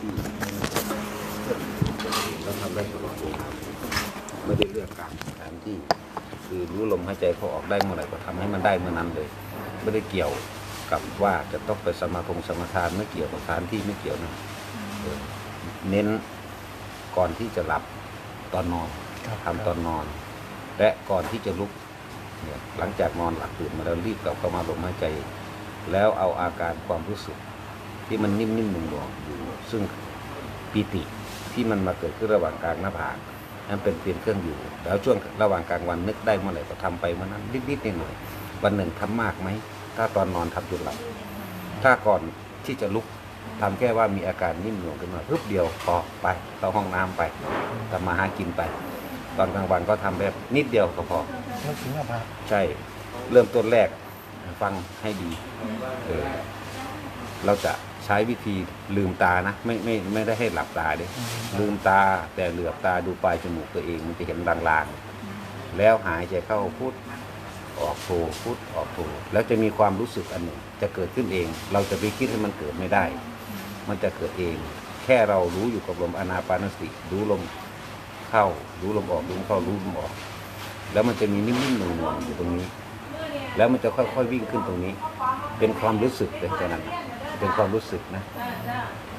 ที่เราทำได้ตลอดเวลาไม่ได้เลือกการสถานที่ คือรู้ลมหายใจเขาออกได้เมื่อไหร่ก็ทำให้มันได้เมื่อนั้นเลย ไม่ได้เกี่ยวกับว่าจะต้องไปสมาคมสมาทานไม่เกี่ยวกับสถานที่ไม่เกี่ยวนะเน้นก่อนที่จะหลับตอนนอนทำตอนนอน และก่อนที่จะลุกหลังจากนอนหลับตื่นมาแล้วรีบกลับเข้ามาลมหายใจ แล้วเอาอาการความรู้สึก ที่มันนิ่มๆหนุ่มๆอยู่ซึ่งปีติที่มันมาเกิดขึ้นระหว่างกลางหน้าผากนั่นเป็นเพียงเครื่องอยู่ แล้วช่วงระหว่างกลางวันนึกได้เมื่อไหร่ก็ทำไปเมื่อนั้นนิดๆหน่อยๆวันหนึ่งทำมากไหมถ้าตอนนอนทำจนหลับถ้าก่อนที่จะลุกทำแค่ว่ามีอาการนิ่มหน่วงขึ้นมาปึ๊บเดียวพอไปเข้าห้องน้ำไปทำมาหากินไป ตอนกลางวันก็ทำแบบนิดเดียวก็พอนึกถึงอภาใช่เริ่มต้นแรกฟังให้ดีเออเราจะ ใช้วิธีลืมตานะ ไม่ไม่ไม่ได้ให้หลับตาเด้ลืมตาแต่เหลือบตาดูปลายจมูกตัวเองมันจะเห็นลางๆ แล้วหายใจเข้าพุทออกโทพุทออกโทแล้วจะมีความรู้สึกอันหนึ่งจะเกิดขึ้นเอง เราจะไปคิดให้มันเกิดไม่ได้ มันจะเกิดเอง แค่เรารู้อยู่กับลมอนาปานสติรู้ลมเข้ารู้ลมออกรู้ลมเข้ารู้ลมออก แล้วมันจะมีนิ่มๆหน่วงๆอยู่ตรงนี้ แล้วมันจะค่อยๆวิ่งขึ้นตรงนี้ เป็นความรู้สึกเลยแค่นั้น เป็นความรู้สึกนะ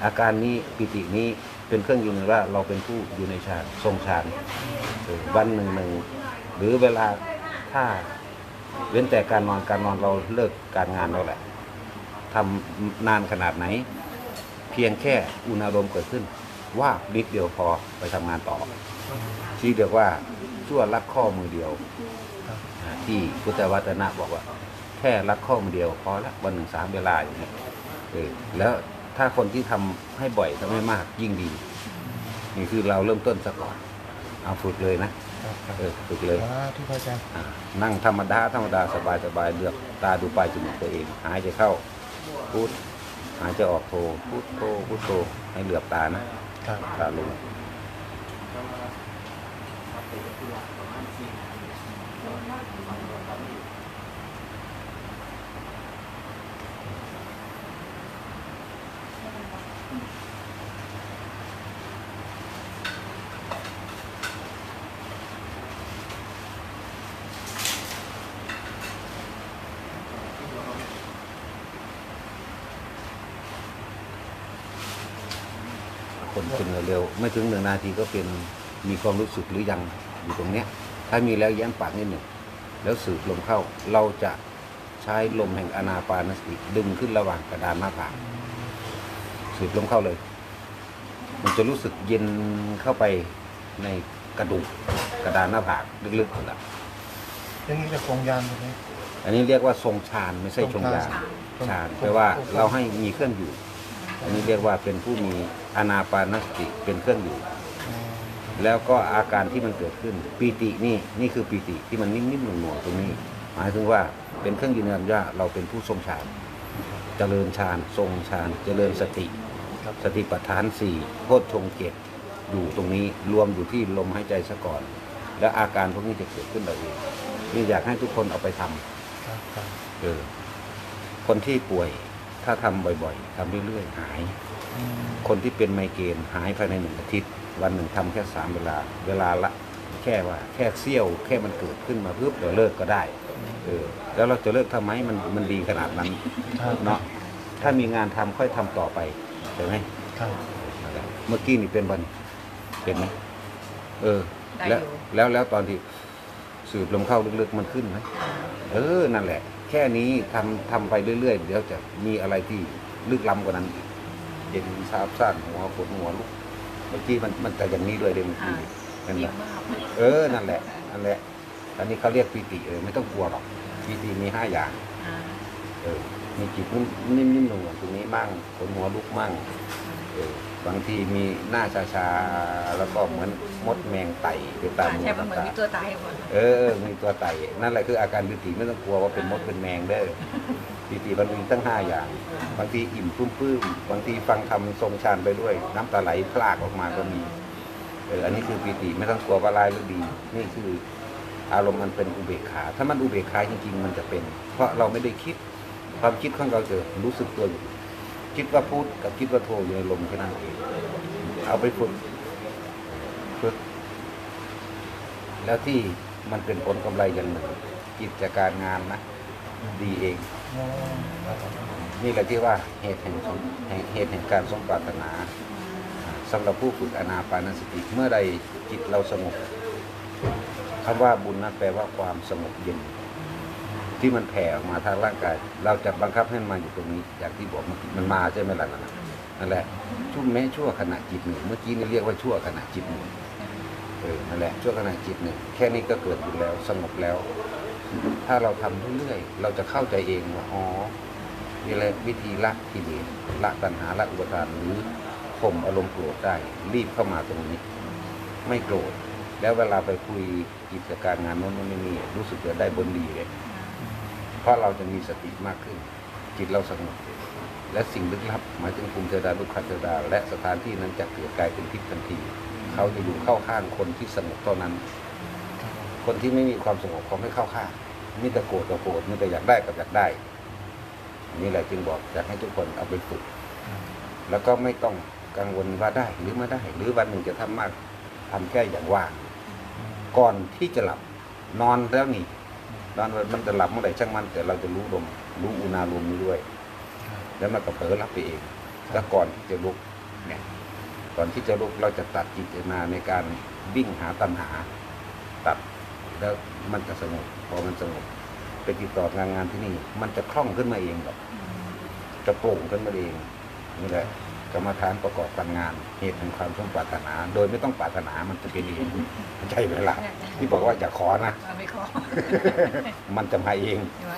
อาการนี้ปิตินี้เป็นเครื่องยืนยันว่าเราเป็นผู้อยู่ในฌานทรงฌานวันหนึ่งหนึ่งหรือเวลาถ้าเว้นแต่การนอนการนอนเราเลิกการงานเราแหละทำนานขนาดไหน เพียงแค่อุณหภูมิเกิดขึ้น ว่านิดเดียวพอไปทำงานต่อ ที่เรียกว่าชั่วลัดข้อมือเดียว ที่พุทธวัตนะบอกว่า แค่ลัดข้อมือเดียวพอละวันหนึ่งสามเวลาอย่างนี้ เออแล้วถ้าคนที่ทำให้บ่อยทำให้มากยิ่งดีนี่คือเราเริ่มต้นซะก่อนเอาฝึกเลยนะครับครับเออฝึกเลยสาธุพระอาจารย์อ่านั่งธรรมดาธรรมดาสบายสบายเลือกตาดูปลายจมูกตัวเอง หายใจเข้าพูดหายใจออกโทพูดโทพูดโทให้เหลือบตานะครับตาลงค นเป็นเร็วๆไม่ถึงหนึ่งนาทีก็เป็นมีความรู้สึกหรือยังอยู่ตรงเนี้ย ถ้ามีแล้วแย้มปากนิดหนึ่งแล้วสูดลมเข้าเราจะใช้ลมแห่งอนาปานสติดึงขึ้นระหว่างกระดานหน้าผากสูดลมเข้าเลย มันจะรู้สึกเย็นเข้าไปในกระดูกกระดานหน้าผากลึกๆนั่นแหละอย่างนี้จะคงยานตรงนี้อันนี้เรียกว่าทรงฌานไม่ใช่ชงยานทรงฌานฌานแปลว่าเราให้มีเครื่องอยู่ อันนี้เรียกว่าเป็นผู้มีอนาปานสติเป็นเครื่องอยู่อืมแล้วก็อาการที่มันเกิดขึ้นปีตินี่นี่คือปีติที่มันนิ่มๆหน่วงๆตรงนี้ หมายถึงว่าเป็นเครื่องยืนยันว่าเราเป็นผู้ทรงฌานเจริญฌานทรงฌานเจริญสติครับสติปัฏฐานสี่โพชฌงค์เจ็ดอยู่ตรงนี้รวมอยู่ที่ลมหายใจซะก่อน แล้วอาการพวกนี้จะเกิดขึ้นเราเองนี่อยากให้ทุกคนเอาไปทำครับครับเออคนที่ป่วย ถ้าทำบ่อยๆทำเรื่อยๆ หายอืมคนที่เป็นไมเกรนหายภายในหนึ่งอาทิตย์ วันหนึ่งทำแค่สามเวลา เวลาละ แค่ว่า แค่เสี้ยว แค่มันเกิดขึ้นมาปุ๊บเดี๋ยวเลิกก็ได้ เออ แล้วเราจะเลิกทำไมมันมันดีขนาดนั้นครับเนาะ ถ้ามีงานทำค่อยทำต่อไปใช่ไหมครับนั่นแหละเมื่อกี้นี่เป็นวันเป็นไหมเออได้แล้วอยู่แล้วแล้วตอนที่สูบลมเข้าลึกๆมันขึ้นไหมเออ นั่นแหละ แค่นี้ทำทำไปเรื่อยๆ เดี๋ยวจะมีอะไรที่ลึกล้ำกว่านั้นอีกเย็นซาบซ่านหัวปวดหัวลุกเมื่อกี้มันมันจะอย่างนี้ด้วยเลยเมื่อกี้นี่นั่นเยี่แหยละมมากเออนั่นแหละนั่นแหละอันนี้เขาเรียกปีติเออไม่ต้องกลัวหรอกปีติมีห้าอย่างอ่าเออมีจิตนิ่มๆหน่วงๆตรงนี้มั่งขนหัวลุกมั่งเออ บางทีมีหน้าชาๆแล้วก็เหมือนมดแมงไต่ไปตามมือใช่ปะเหมือนตามีตัวตายหมดเออมีตัวไต่นั่นแหละคืออาการปิติไม่ต้องกลัวว่าเป็นมดเป็นแมงเด้อปิติมันมีตั้งห้าอย่าง บางทีอิ่มปลื้มๆบางทีฟังคำทรงฌานไปด้วย น้ำตาไหลพลากออกมาก็มีเอออันนี้คือปิติไม่ต้องกลัวว่าร้ายหรือดี นี่คืออารมณ์มันเป็นอุเบกขา ถ้ามันอุเบกขาจริงๆ มันจะเป็น เพราะเราไม่ได้คิดความคิดของเราจะรู้สึกตัวอยู่ คิดว่าพุทธกับคิดว่าโทอยู่ในลมแค่นั้นเองเอาไปฝึกฝึกแล้วที่มันเป็นผลกำไรอย่างหนึ่งกิจการงานนะดีเอง นี่แหละที่ว่าเหตุแห่งสมเหตุแห่งการสมปรารถนาอ่าสำหรับผู้ฝึกอนาปานสติเมื่อใดจิตเราสงบคำว่าบุญนั้นแปลว่าความสงบเย็น ที่มันแผ่ออกมาทางร่างกาย เราจะบังคับให้มันมาอยู่ตรงนี้ อย่างที่บอกเมื่อกี้มันมาใช่ไหมล่ะนั่นแหละช่วแม้ชั่วขณะจิตหนึ่งเมื่อกี้นี่เรียกว่าชั่วขณะจิตหนึ่งเออนั่นแหละชั่วขณะจิตหนึ่งแค่นี้ก็เกิดบุญแล้วสงบแล้ว ถ้าเราทำเรื่อยๆเราจะเข้าใจเองว่าอ๋อนี่แหละวิธีละกิเลสละตัณหาละอุปทานหรือข่มอารมณ์โกรธได้ รีบเข้ามาตรงนี้ ไม่โกรธแล้วเวลาไปคุยกิจการงานโน้นโน้นนี่รู้สึกจะได้บนดีเลย เพราะเราจะมีสติมากขึ้น จิตเราสงบและสิ่งลึกลับหมายถึงภูมิเทวดาลูกคันเทวดา และสถานที่นั้นจะเกิดกลายเป็นทิพย์ทันที เขาจะอยู่เข้าข้างคนที่สงบเท่านั้นครับผมคนที่ไม่มีความสงบเขาไม่เข้าข้างมีแต่โกรธกับโกรธมีแต่อยากได้กับอยากได้ นี่แหละจึงบอกอยากให้ทุกคนเอาไปฝึก แล้วก็ไม่ต้องกังวลว่าได้หรือไม่ได้ หรือวันหนึ่งจะทำมากทำแค่อย่างว่างก่อนที่จะหลับนอนแล้วนี่ นอนมันจะหลับเมื่อไหร่ช่างมัน แต่เราจะรู้ลมรู้อุณาลมนี้ด้วย แล้วมันก็เผลอหลับไปเองแล้วก่อนที่จะลุกเนี่ยก่อนที่จะลุกเราจะตัดจิตนาในการวิ่งหาตัณหา ตัดแล้วมันจะสงบพอมันสงบไปติดต่องานงานที่นี่ มันจะคล่องขึ้นมาเองแบบจะโปร่งขึ้นมาเองนี่แหละ กรรมฐานประกอบการงานเหตุแห่งความสมปรารถนา โดยไม่ต้องปรารถนามันจะเป็นเองใช่ไหมล่ะที่บอกว่าอย่าขอนะไม่ขอ มันจะมาเองใช่ไหม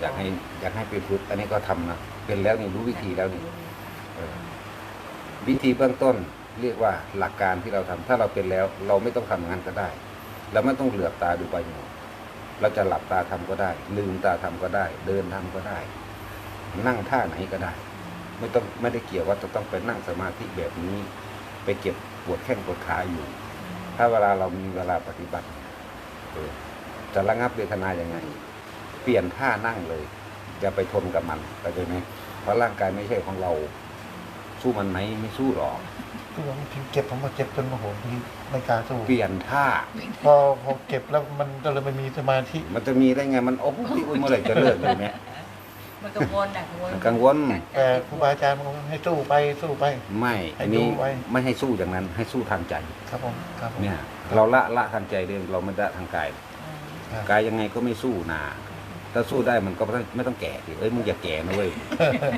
อยากให้อยากให้ไปฝึกอันนี้ก็ทำนะเป็นแล้วนี่รู้วิธีแล้วนี่เออวิธีเบื้องต้นเรียกว่าหลักการที่เราทำถ้าเราเป็นแล้ว เราไม่ต้องทำอย่างนั้นก็ได้ เราไม่ต้องเหลือบตาดูใบหมดเราจะหลับตาทำก็ได้ ลืมตาทำก็ได้ เดินทำก็ได้ นั่งท่าไหนก็ได้ ไม่ต้องไม่ได้เกี่ยวว่าจะต้องไปนั่งสมาธิแบบนี้ ไปเก็บปวดแข้งปวดขาอยู่ ถ้าเวลาเรามีเวลาปฏิบัติเออจะระงับเวทนาอย่างไง เปลี่ยนท่านั่งเลย อย่าไปทนกับมันเข้าใจไหมเพราะร่างกายไม่ใช่ของเรา สู้มันไหมไม่สู้หรอกคือผมถึงเก็บผมก็เจ็บจนโมโหทีไม่กล้าสู้เปลี่ยนท่า พอพอเก็บแล้วมันก็เลยไม่มีสมาธิ มันจะมีได้ไงมันโอ้โหเมื่อไหร่จะเลิกเลยไหม มันกังวลอะกังวลมันกังวล แต่ครูบาอาจารย์มันก็ให้สู้ไปสู้ไป ไม่อันนี้ให้ดูไว้ ไม่ให้สู้อย่างนั้นให้สู้ทางใจ ครับผมครับผม เนี่ยเราละละทางใจเดิเราไม่ละทางกายครับ กายยังไงก็ไม่สู้นาถ้าสู้ได้มันก็ไม่ต้องไม่ต้องแก่ดิเอ้ยมึงอย่าแก่นะเว้ย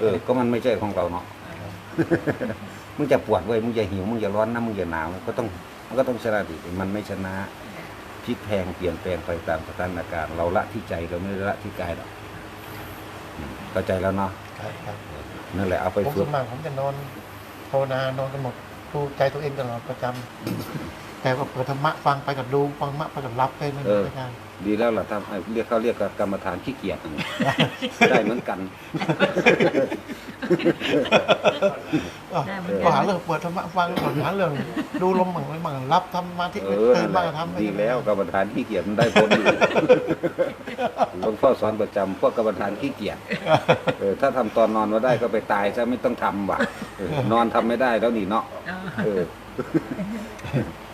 เออก็มันไม่ใช่ของเราเนาะ มึงจะปวดเว้ยมึงจะหิวมึงจะร้อนนะมึงจะหนาวก็ต้องมันก็ต้องชนะดิมันไม่ชนะพลิกแพลงเปลี่ยนแปลงไปตามสถานการณ์เราละที่ใจเราไม่ได้ละที่กายหรอกอืม เข้าใจแล้วเนาะครับครับนั่นแหละเอาไปผมฝึส่กวนมากผมจะนอนภาวนานอนกันหมดดูใจตัวเองตลอดประจำ แต่ว่าเปิดธรรมะฟังไปกับดูฟังธรรมะไปกับรับไปนั่นเออ อาจารย์ดีแล้วล่ะถ้าเรียกเขาเรียกกรรมฐานขี้เกียจได้เหมือนกัน ก็หาเรื่องเปิดธรรมะฟังก่อนหาเรื่องดูลมมั่งอะไรมั่งรับทำมาที่เออตื่นนั่นมาแหละทำไปดีแล้วกรรมฐานขี้เกียจมันได้ผลอยู่ หลวงพ่อสอนประจำพวกกรรมฐานขี้เกียจเออถ้าทำตอนนอนมาได้ก็ไปตายซะไม่ต้องทำว่ะเออนอนทำไม่ได้แล้วนี่เนาะเออเอา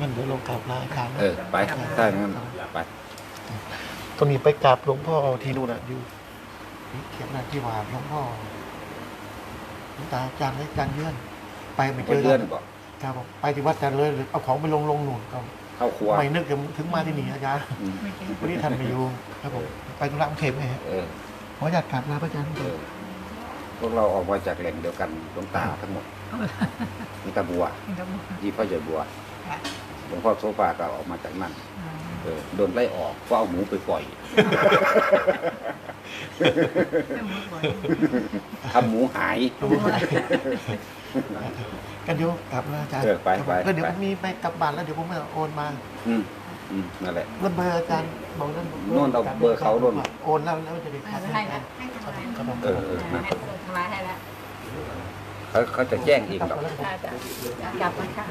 งั้นเดี๋ยวลงกราบลาอาจารย์นะเออ ไปถ้าอย่างนั้นไป ตรงนี้ไปกราบหลวงพ่อที่นู่นอะอยู่เขียนอะไรที่ว่าหลวงพ่อหลวงตาอาจารย์และอาจารย์เยื่อนไปไม่เจไปอเลื่อนกันบอกครับผมไปที่วัดแต่เลยหรือเอาของไปลงลงหนุนก็เข้าครัวไม่นึกถึงถึงมาที่นี่อาจารย์อืมวันนี้ท่านไม่อยู่ครับผมไปธุระกรุงเทพไงฮะเออขออนุญาตกราบลาพระอาจารย์เออพวกเราออกมาจากแหล่งเดียวกันหลวงตาทั้งหมดมีตาบัวยี่พ่อใหญ่บัวหล วงพ่อโซฟาก็ออกมาจากนั่นเออโดนไล่ออกเพราะเอาหมูไปปล่อยทำหมูหาย กันเดี๋ยวกลับลาอาจารย์เออไปไปแล้วเดี๋ยวไปผมมีไปกลับบ้านแล้วเดี๋ยวผมจะโอนมาอืมอืมนั่นแหละเงินเบอร์อาจารย์บอกนั่นโน่นเอาเบอร์เขาโน่น โอนแล้วแล้วจะไปคัดให้ให้ละให้ทำลายครับผมเออเออนะให้ทำลายให้ละเขาเขาจะแจ้งเองหรอก กลับมาค่ะ